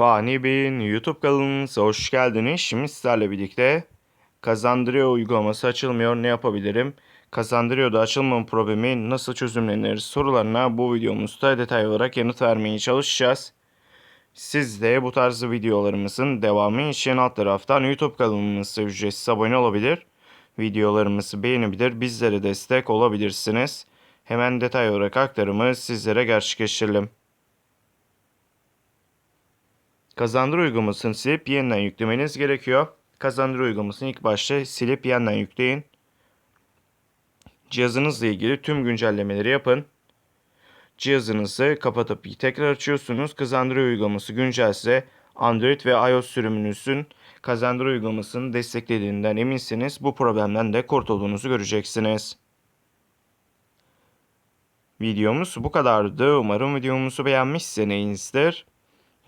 Fani Bey'in YouTube kanalımıza hoş geldiniz. Şimdi sizlerle birlikte Kazandırıyor uygulaması açılmıyor. Ne yapabilirim? Kazandırıyor'da açılmama problemi nasıl çözümlenir sorularına bu videomuzda detaylı olarak yanıt vermeye çalışacağız. Siz de bu tarz videolarımızın devamı için alt taraftan YouTube kanalımıza ücretsiz abone olabilir. Videolarımızı beğenebilir, bizlere destek olabilirsiniz. Hemen detay olarak aktarımı sizlere gerçekleştirelim. Kazandır uygulamasını silip yeniden yüklemeniz gerekiyor. Kazandır uygulamasını ilk başta silip yeniden yükleyin. Cihazınızla ilgili tüm güncellemeleri yapın. Cihazınızı kapatıp tekrar açıyorsunuz. Kazandır uygulaması güncelse Android ve iOS sürümünüzün Kazandır uygulamasını desteklediğinden eminsiniz. Bu problemden de kurtulduğunuzu göreceksiniz. Videomuz bu kadardı. Umarım videomuzu beğenmişsinizdir.